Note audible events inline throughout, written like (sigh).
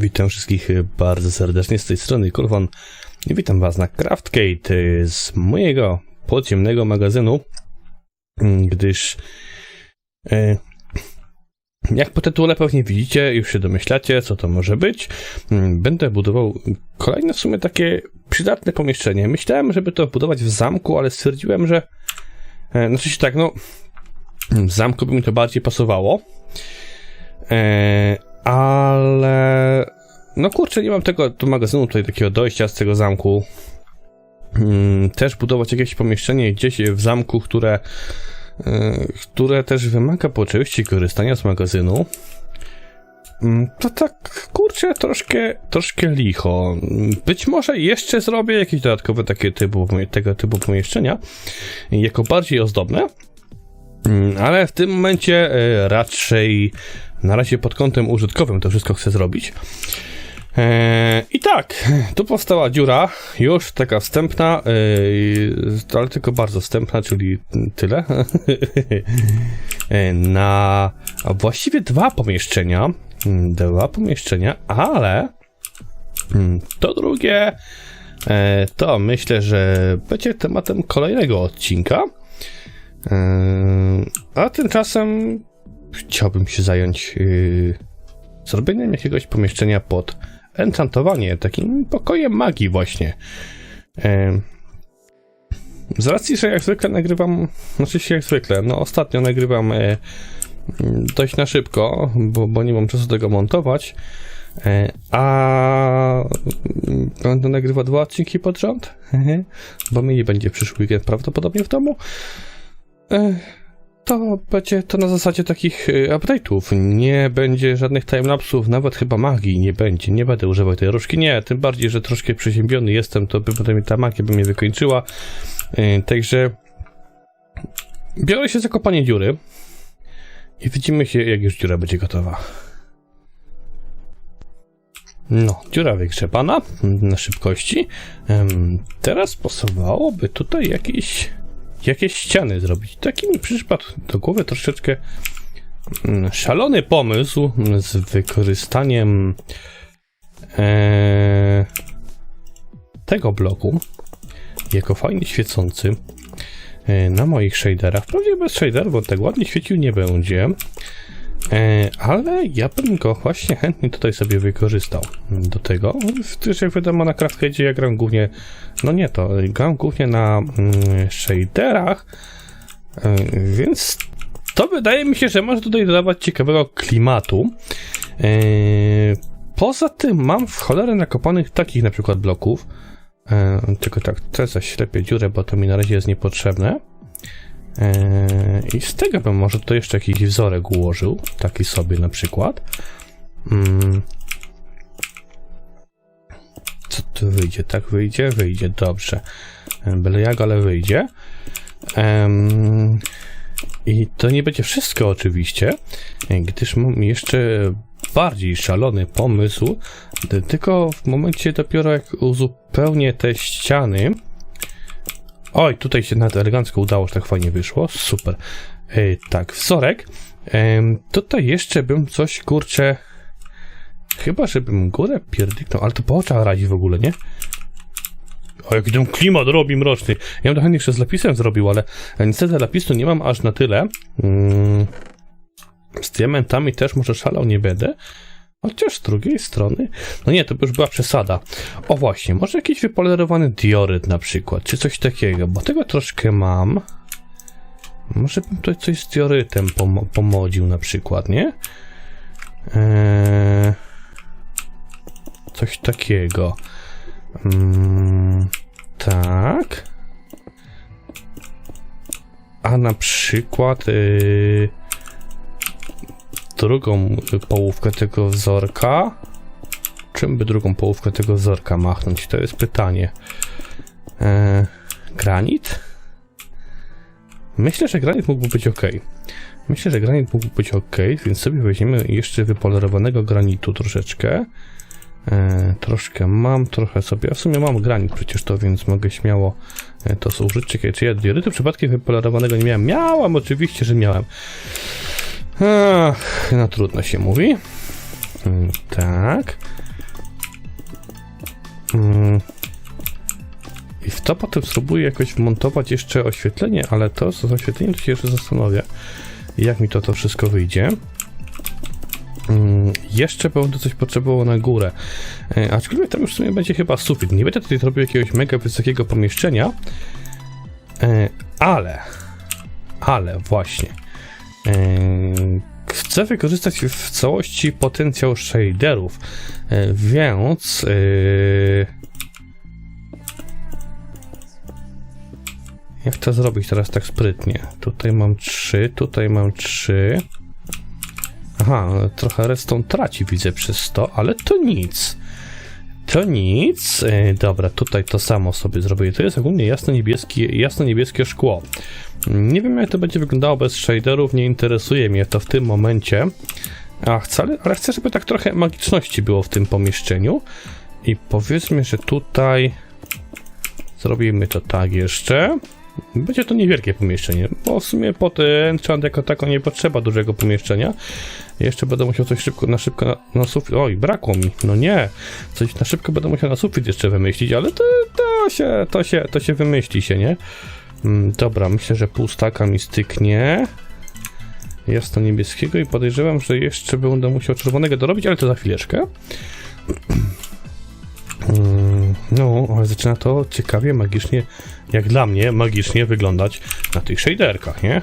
Witam wszystkich bardzo serdecznie z tej strony i Witam Was na Craftgate z mojego podziemnego magazynu, gdyż e, jak po tytule pewnie widzicie, już się domyślacie, co to może być. Będę budował kolejne w sumie takie przydatne pomieszczenie. Myślałem, żeby to budować w zamku, ale stwierdziłem, że e, znaczy się tak, no w zamku by mi to bardziej pasowało. E, ale no kurczę, nie mam tego do magazynu tutaj takiego dojścia z tego zamku. Mm, Też budować jakieś pomieszczenie gdzieś w zamku, które e, które też wymaga po oczywiście korzystania z magazynu. Mm, To tak, kurczę, troszkę, troszkę licho. Być może jeszcze zrobię jakieś dodatkowe takie typu, tego typu pomieszczenia, jako bardziej ozdobne. Mm, Ale w tym momencie e, raczej na razie pod kątem użytkowym to wszystko chcę zrobić. E, I tak, tu powstała dziura, już taka wstępna, e, ale tylko bardzo wstępna, czyli tyle. (laughs) E, na a właściwie dwa pomieszczenia. Mm, Dwa pomieszczenia, ale mm, to drugie e, to myślę, że będzie tematem kolejnego odcinka. E, A tymczasem chciałbym się zająć yy, zrobieniem jakiegoś pomieszczenia pod enchantowanie, takim pokojem magii właśnie. Yy, z racji, że jak zwykle nagrywam, znaczy się jak zwykle, no ostatnio nagrywam yy, dość na szybko, bo, bo nie mam czasu tego montować, yy, a będę nagrywał dwa odcinki pod rząd, (laughs) bo mi nie będzie przyszły weekend prawdopodobnie w domu. To będzie to na zasadzie takich y, update'ów. Nie będzie żadnych timelapsów, nawet chyba magii nie będzie. Nie będę używał tej różki. Nie, tym bardziej, że troszkę przeziębiony jestem, to by potem ta magia by mnie wykończyła. Y, Także biorę się za kopanie dziury i widzimy się, jak już dziura będzie gotowa. No, dziura wygrzebana na szybkości. Teraz pasowałoby tutaj jakieś jakieś ściany zrobić. Taki mi przyszedł do głowy troszeczkę mm, szalony pomysł z wykorzystaniem e, tego bloku jako fajnie świecący e, na moich shaderach. Wprawdzie bez shaderów, bo tak ładnie świecił nie będzie. E, ale ja bym go właśnie chętnie tutaj sobie wykorzystał do tego. Też jak wiadomo na Craftheadzie ja gram głównie, no nie to, gram głównie na mm, shaderach, e, więc to wydaje mi się, że może tutaj dodawać ciekawego klimatu. E, poza tym mam w cholerę nakopanych takich na przykład bloków, tylko tak, te zaślepię dziurę, bo to mi na razie jest niepotrzebne. Eee, I z tego bym może to jeszcze jakiś wzorek ułożył, taki sobie na przykład. Mm. Co tu wyjdzie? Tak wyjdzie? Wyjdzie, dobrze. E, Byle jak, ale wyjdzie. Em, I to nie będzie wszystko oczywiście, gdyż mam jeszcze bardziej szalony pomysł, tylko w momencie dopiero jak uzupełnię te ściany, Oj, tutaj się nawet elegancko udało, że tak fajnie wyszło. Super. E, tak, wzorek. E, tutaj jeszcze bym coś, kurczę... Chyba, żebym górę pierdyknął, ale to po oczach radzi w ogóle, nie? O, jaki ten klimat robi mroczny. Ja bym to chętnie jeszcze z lapisem zrobił, ale niestety lapisu nie mam aż na tyle. Mm, z diamentami też może szalał nie będę. Chociaż z drugiej strony, no nie, to by już była przesada. O właśnie, może jakiś wypolerowany dioryt na przykład, czy coś takiego, bo tego troszkę mam. Może bym tutaj coś z diorytem pom pomodził na przykład, nie? Eee, coś takiego. Mm, tak. A na przykład... Yy, drugą połówkę tego wzorka. Czym by drugą połówkę tego wzorka machnąć? To jest pytanie. Eee, granit? Myślę, że granit mógłby być ok. Myślę, że granit mógłby być ok, więc sobie weźmiemy jeszcze wypolerowanego granitu troszeczkę. E, troszkę mam, trochę sobie. A w sumie mam granit przecież to, więc mogę śmiało e, to zużyć. Czekaj, czy ja diorytu przypadkiem wypolerowanego nie miałem? Miałem, oczywiście, że miałem. Ach, no trudno się mówi. Mm, Tak. Mm. I w to potem spróbuję jakoś wmontować jeszcze oświetlenie, ale to z oświetleniem to się jeszcze zastanowię, jak mi to to wszystko wyjdzie. Mm, jeszcze będę coś potrzebował na górę. E, aczkolwiek tam już w sumie będzie chyba sufit. Nie będę tutaj robił jakiegoś mega wysokiego pomieszczenia, e, ale, ale właśnie, e, chcę wykorzystać w całości potencjał shaderów, e, więc e, jak to zrobić teraz tak sprytnie? Tutaj mam trzy, tutaj mam trzy. Aha, trochę redstone traci widzę przez to, ale to nic. To nic. E, dobra, tutaj to samo sobie zrobię. To jest ogólnie jasno-niebieskie, jasno-niebieskie szkło. Nie wiem jak to będzie wyglądało bez shaderów, nie interesuje mnie to w tym momencie. A chcę, ale chcę, żeby tak trochę magiczności było w tym pomieszczeniu. I powiedzmy, że tutaj zrobimy to tak jeszcze. Będzie to niewielkie pomieszczenie, bo w sumie pod enchant jako tako nie potrzeba dużego pomieszczenia. Jeszcze będę musiał coś szybko, na szybko na, na sufit. Oj, brakło mi. No nie. Coś na szybko będę musiał na sufit jeszcze wymyślić, ale to, to się, to się, to się wymyśli się, nie? Mm, dobra, myślę, że pół staka mi styknie. Jasno niebieskiego i podejrzewam, że jeszcze będę musiał czerwonego dorobić, ale to za chwileczkę. Mm, No, ale zaczyna to ciekawie, magicznie, jak dla mnie, magicznie wyglądać na tych shaderkach, nie?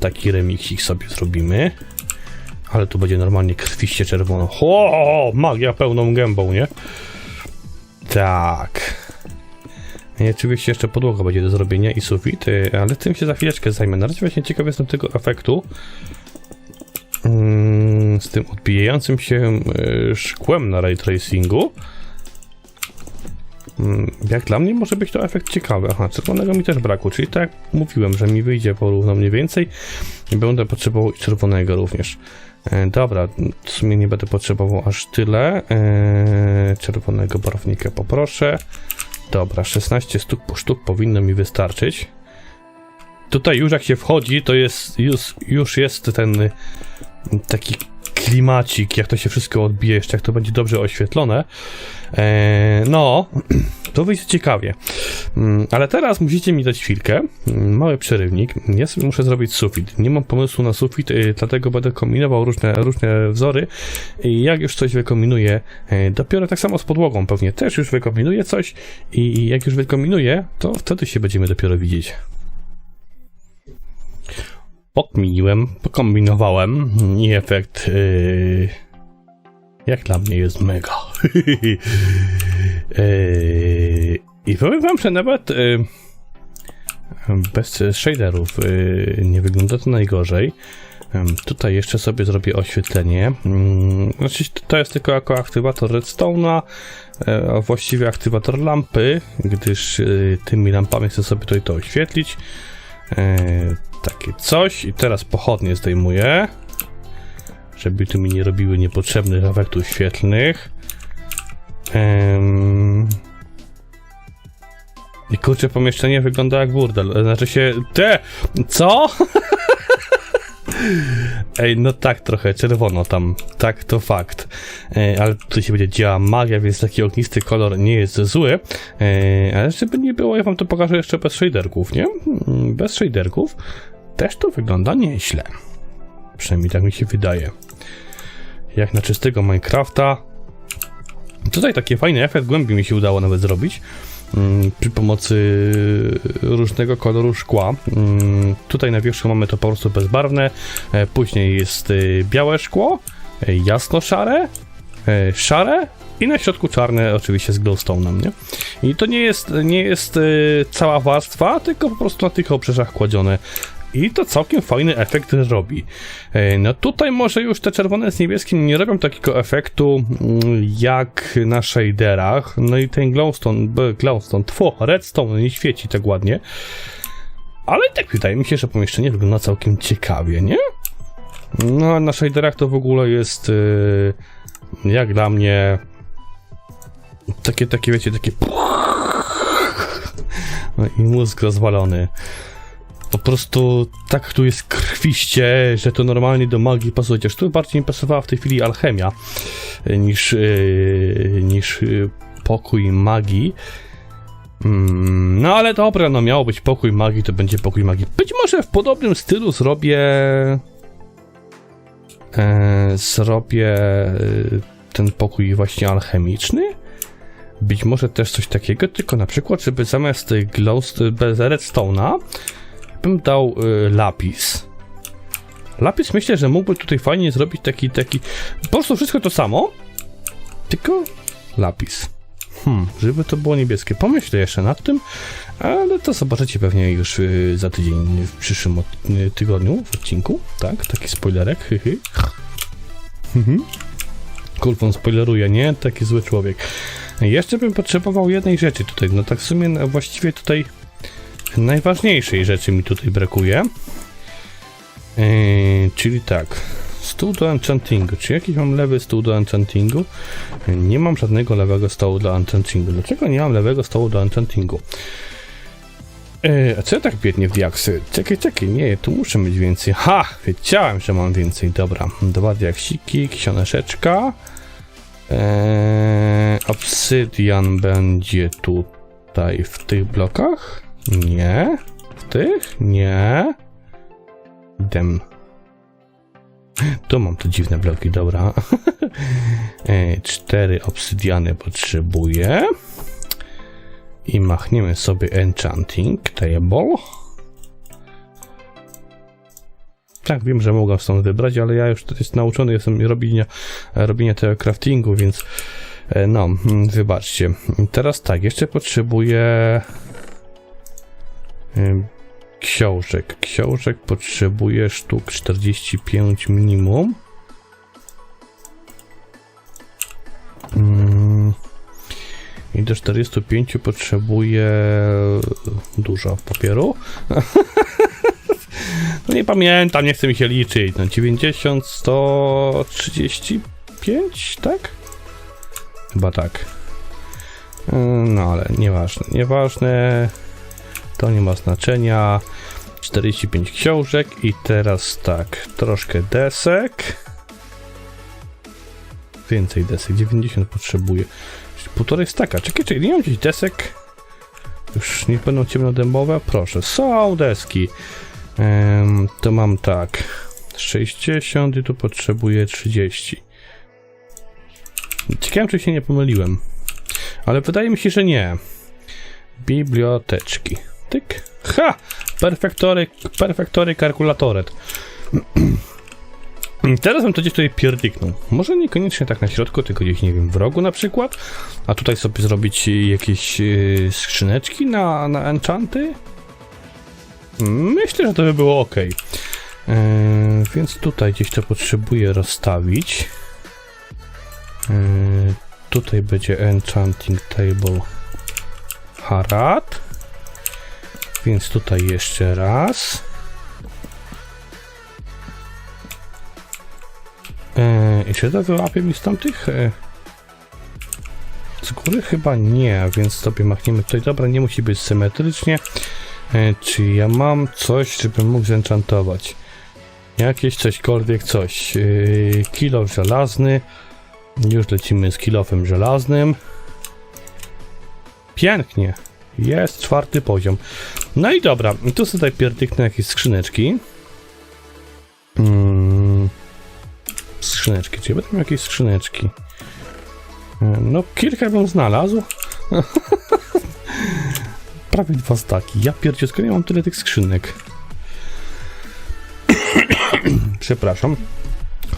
Taki remixik sobie zrobimy. Ale tu będzie normalnie krwiście czerwono. O, magia pełną gębą, nie? Tak. Oczywiście jeszcze podłoga będzie do zrobienia i sufit, y, ale tym się za chwileczkę zajmę. Na razie właśnie ciekaw jestem tego efektu. Mm, z tym odbijającym się y, szkłem na ray tracingu. Mm, Jak dla mnie może być to efekt ciekawy. Aha, czerwonego mi też brakło, czyli tak mówiłem, że mi wyjdzie porówno mniej więcej będę potrzebował i czerwonego również. E, dobra, w sumie nie będę potrzebował aż tyle. E, czerwonego barwnika poproszę. Dobra, 16 sztuk, sztuk powinno mi wystarczyć. Tutaj już jak się wchodzi, to jest już, już jest ten taki klimacik, jak to się wszystko odbije, jeszcze jak to będzie dobrze oświetlone. Eee, no, (clears throat) to wyjdzie ciekawie. Mm, Ale teraz musicie mi dać chwilkę. Mm, Mały przerywnik. Ja sobie muszę zrobić sufit. Nie mam pomysłu na sufit, y, dlatego będę kombinował różne, różne wzory. I jak już coś wykombinuję, y, dopiero tak samo z podłogą pewnie też już wykombinuję coś. I jak już wykombinuję, to wtedy się będziemy dopiero widzieć pokminiłem, pokombinowałem i efekt yy, jak dla mnie jest mega. (laughs) yy, I powiem wam, że nawet yy, bez shaderów yy, nie wygląda to najgorzej. Ym, Tutaj jeszcze sobie zrobię oświetlenie. Ym, Znaczy, to jest tylko jako aktywator redstone'a, e, a właściwie aktywator lampy, gdyż tymi lampami chcę sobie tutaj to oświetlić. E, takie coś. I teraz pochodnie zdejmuję. Żeby tu mi nie robiły niepotrzebnych efektów świetlnych. Em, I kurczę, pomieszczenie wygląda jak burdel. Znaczy się. Te! Co? (laughs) Ej, no tak trochę, czerwono tam, tak to fakt. Ale tu się będzie działa magia, więc taki ognisty kolor nie jest zły. Ale żeby nie było, ja wam to pokażę jeszcze bez shaderków, nie? Mm, Bez shaderków też to wygląda nieźle. Przynajmniej tak mi się wydaje. Jak na czystego Minecrafta. Tutaj taki fajny efekt głębi mi się udało nawet zrobić przy pomocy różnego koloru szkła. Mm, Tutaj na wierzchu mamy to po prostu bezbarwne, e, później jest e, białe szkło, e, jasno-szare, e, szare i na środku czarne oczywiście z glowstone'em, nie? I to nie jest, nie jest e, cała warstwa, tylko po prostu na tych obrzeżach kładzione. I to całkiem fajny efekt robi. E, No tutaj może już te czerwone z niebieskim nie robią takiego efektu mm, jak na shaderach. No i ten glowstone, glowstone, tło, redstone nie świeci tak ładnie. Ale i tak wydaje mi się, że pomieszczenie wygląda całkiem ciekawie, nie? No a na shaderach to w ogóle jest yy, jak dla mnie takie, takie wiecie, takie (laughs) i mózg rozwalony. Po prostu tak tu jest krwiście, że to normalnie do magii pasuje. Chociaż tu bardziej mi pasowała w tej chwili alchemia y, niż, yy, niż yy, pokój magii. Mm, no ale dobra, no miało być pokój magii, to będzie pokój magii. Być może w podobnym stylu zrobię... E, zrobię e, ten pokój właśnie alchemiczny. Być może też coś takiego, tylko na przykład, żeby zamiast glowst bez redstone'a bym dał y, lapis. Lapis myślę, że mógłby tutaj fajnie zrobić taki, taki, po prostu wszystko to samo, tylko lapis. Hmm, żeby to było niebieskie. Pomyślę jeszcze nad tym, ale to zobaczycie pewnie już y, za tydzień, w przyszłym od, y, tygodniu, w odcinku. Tak, taki spoilerek, hyhy. Mhm. Kulfon spoileruje, nie? Taki zły człowiek. Jeszcze bym potrzebował jednej rzeczy tutaj, no tak w sumie no, właściwie tutaj najważniejszej rzeczy mi tutaj brakuje. Yy, czyli tak, stół do enchantingu. Czy jakiś mam lewy stół do enchantingu? Nie mam żadnego lewego stołu do enchantingu. Dlaczego nie mam lewego stołu do enchantingu? Yy, a co ja tak biednie w diaksy? Czekaj, czekaj, nie, tu muszę mieć więcej. Ha! Wiedziałem, że mam więcej. Dobra, dwa diaksiki, książeczka. Eee, obsydian będzie tutaj w tych blokach? Nie. W tych? Nie. Dem. Tu mam te dziwne bloki, dobra. eee, (laughs) cztery obsydiany potrzebuję. I machniemy sobie enchanting table. Tak, wiem, że mogę stąd wybrać, ale ja już jest nauczony jestem robienia, robienia tego craftingu, więc e, no, mm, wybaczcie. Teraz tak, jeszcze potrzebuję książek. Książek potrzebuję sztuk 45 minimum. Mm, I do 45 potrzebuję dużo papieru. (laughs) No nie pamiętam, nie chce mi się liczyć. No 90, 135, tak? Chyba tak. No ale nieważne, nieważne. To nie ma znaczenia. 45 książek i teraz tak, troszkę desek. Więcej desek, 90 potrzebuję. Półtorej staka. Czekaj, czekaj, nie mam gdzieś desek. Już niech będą ciemnodębowe. Proszę, są deski. Em, to mam tak. 60 i tu potrzebuję 30. Ciekawe, czy się nie pomyliłem. Ale wydaje mi się, że nie. Biblioteczki. Tyk. Ha! Perfektory, perfektory kalkulatoret. (clears throat) Teraz bym to gdzieś tutaj pierdyknął. Może niekoniecznie tak na środku, tylko gdzieś, nie wiem, w rogu na przykład. A tutaj sobie zrobić jakieś yy, skrzyneczki na, na enchanty. Myślę, że to by było ok. Yy, więc tutaj gdzieś to potrzebuję rozstawić. Yy, tutaj będzie Enchanting Table Harad. Więc tutaj jeszcze raz. Yy, I czy to wyłapie mi z tamtych? Yy, z góry chyba nie, więc sobie machniemy tutaj. Dobra, nie musi być symetrycznie. E, czy ja mam coś, żebym mógł zenchantować? Jakieś cośkolwiek coś. E, kilof żelazny. Już lecimy z kilofem żelaznym. Pięknie. Jest czwarty poziom. No i dobra, i tu sobie pierdyknę jakieś skrzyneczki. Mm. Skrzyneczki, czy miał jakieś skrzyneczki? E, No, kilka bym znalazł. (laughs) prawie dwa staki. Ja pierdzie, skoro ja mam tyle tych skrzynek. (coughs) Przepraszam.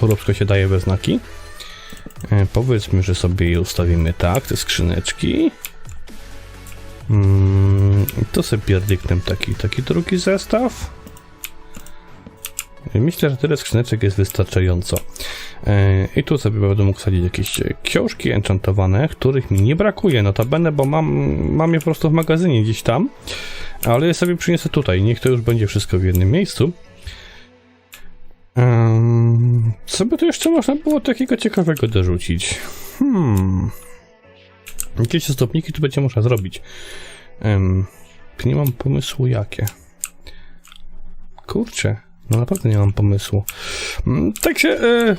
Chorobsko się daje we znaki. E, powiedzmy, że sobie je ustawimy tak, te skrzyneczki. Mm, to sobie pierdyknę taki, taki drugi zestaw. Myślę, że tyle skrzyneczek jest wystarczająco. E, I tu sobie będę mógł sadzić jakieś książki enchantowane, których mi nie brakuje, notabene, bo mam, mam je po prostu w magazynie gdzieś tam, ale je sobie przyniosę tutaj, niech to już będzie wszystko w jednym miejscu. Um, co by tu jeszcze można było takiego ciekawego dorzucić? Hmm. Jakieś stopniki tu będzie można zrobić. Um, nie mam pomysłu jakie. Kurczę. No naprawdę nie mam pomysłu. Mm, Tak się... E,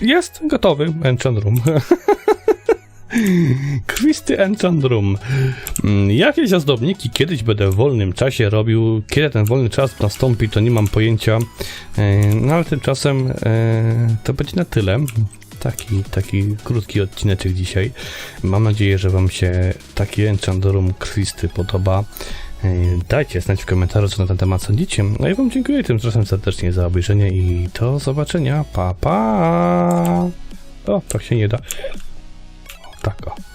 jest gotowy Enchant Room. (laughs) Christy Enchant Room. Mm, Jakieś ozdobniki kiedyś będę w wolnym czasie robił. Kiedy ten wolny czas nastąpi, to nie mam pojęcia. E, No ale tymczasem e, to będzie na tyle. Taki, taki krótki odcineczek dzisiaj. Mam nadzieję, że Wam się taki Enchant Room Christy podoba. E, Dajcie znać w komentarzu, co na ten temat sądzicie. No i Wam dziękuję tymczasem serdecznie za obejrzenie i do zobaczenia. Pa, pa! O, tak się nie da. O, tak o.